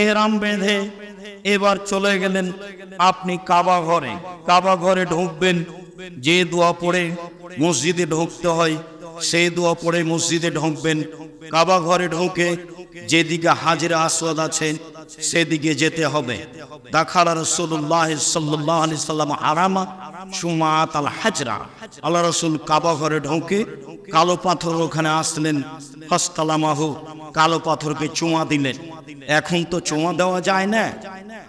এহরাম বেঁধে এবার চলে গেলেন আপনি কাবা ঘরে। কাবা ঘরে ঢুকবেন, যে দোয়া পড়ে মসজিদে ঢুকতে হয়, সেই দোয়া পড়ে মসজিদে ঢুকবেন। কাবা ঘরে ঢুকে যেদিকে হাজিরা আসওয়াদ আছে সেদিকে যেতে হবে। দেখার হাজরা। আল্লাহ রসুল কাবা ঘরে ঢুকে কালো পাথর ওখানে আসলেন। হস্তালামাহু কালো পাথরকে চুমা দিলেন। এখন তো চুমা দেওয়া যায় না।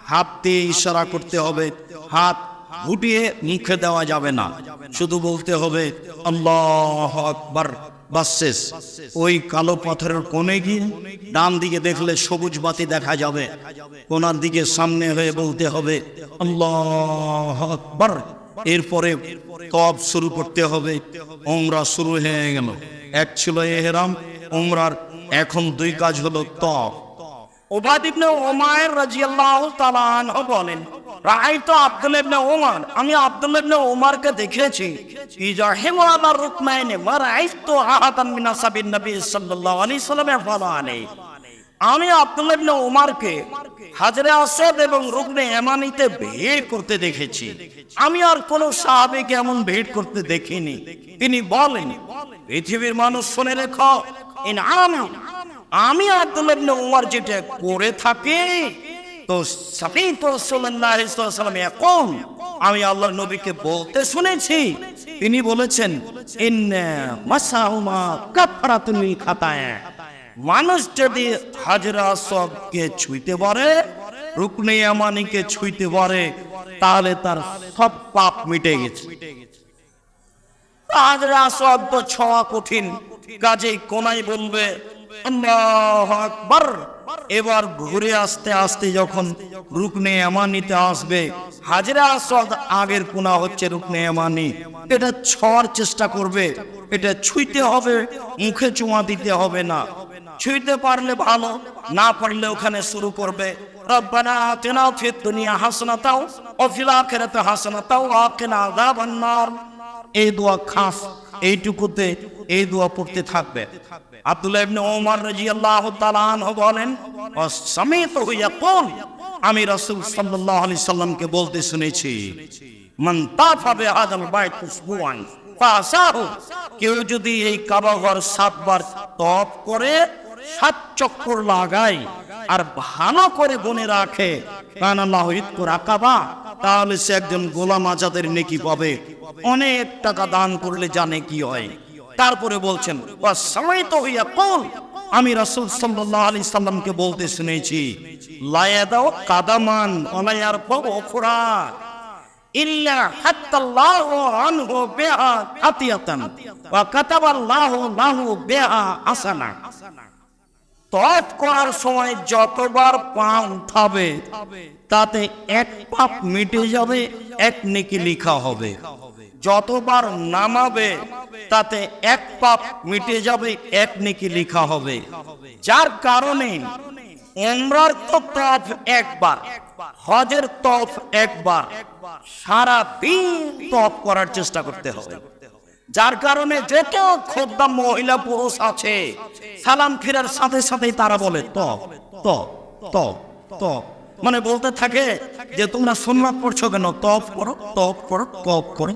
হাত দিয়ে ইশারা করতে হবে। হাত গুটিয়ে মুখে দেওয়া যাবে না। শুধু বলতে হবে, আল্লাহ আকবার। বাস ওই কালো পাথরের কোণে গিয়ে ডান দিকে দেখলে সবুজ বাতি দেখা যাবে। কোনার দিকে সামনে হয়ে বলতে হবে, আল্লাহ আকবার। এরপরে তব শুরু করতে হবে। ওমরা শুরু হয়ে গেল। এক ছিল এহরাম, ওমরার এখন দুই কাজ হলো তব ওবাদ ইবনে ওমায়ের রাদিয়াল্লাহু তাআলা আনহু ওমর আমি দেখেছি। আমি এমানিতে করতে দেখেছি। আমি আর কোন সাহাবীকে এমন ভিড় করতে দেখিনি। তিনি বলেন, পৃথিবীর মানুষ শুনে রেখো আমি আমি আব্দুল ইবনে উমর যেটা করে থাকি তো এখন আমি আল্লাহ নবীকে বলতে শুনেছি। তিনি বলেছেন মানুষ যদি হাজরা সবকে ছুঁইতে পারে, রুকনে আমানিকে ছুঁইতে পারে, তাহলে তার সব পাপ মিটে গেছে। হাজরা সব তো ছোঁয়া কঠিন, কাজেই কোনাই বলবে এবার ঘুরে আসতে আসতে যখন রুকনে এমানিতে আসবে, হাজরা আসদ আগের কোনা হচ্ছে রুকনে এমানি এটা ছোঁয়ার চেষ্টা করবে, এটা ছুঁইতে হবে, মুখে চুমা দিতে হবে না। ছুঁইতে পারলে ভালো, না পারলে ওখানে শুরু করবে। রব্বানা আতিনা ফিদ দুনিয়া হাসনাতাও, ও ফিল আখিরাতি ওয়া এই দোয়া খাস এইটুকুতে এই দোয়া পড়তে থাকবে। আব্দুল্লাহ ইবনে ওমর রাদিয়াল্লাহু তাআলা আনহু বলেন, অসমিত ইয়াকুল আমি রাসূল সাল্লাল্লাহু আলাইহি সাল্লামকে বলতে শুনেছি, মান তাফা বিহাদাল বাইত উসবুআন, ফাসাহু কেউ যদি এই কাবা ঘর সাতবার তপ করে, সাত চক্কর লাগায়, আর ভালো করে বনে রাখে কান আল্লাহ ইতকু রাকাবা তাহলে সে একজন গোলাম আজাদের নেকি পাবে। অনেক টাকা দান করলে জানে কি হয়। তারপরে বলছেন তো হইয়া আমি রাসূল আলাইহি সাল্লামকে বলতে শুনেছি কাদামান লাহু বিহা হাসানা তফ করার সময় যতবার পা উঠাবে, তাতে এক পাপ মিটে যাবে, এক নেকি লিখা হবে। যতবার নামাবে, তাতে এক পাপ মিটে যাবে, এক নেকি লিখা হবে। যার কারণে উমরার তো তফ একবার, হজের তফ একবার সারা দিন তফ করার চেষ্টা করতে হবে। যার কারণে যে কেউ খোদ্দাম মহিলা পুরুষ আছে, সালাম ফিরার সাথে সাথেই তারা বলে তপ ত তপ ত মানে বলতে থাকে যে তোমরা সোনমাত পড়ছো কেন? তপ করো তপ করো তপ করো।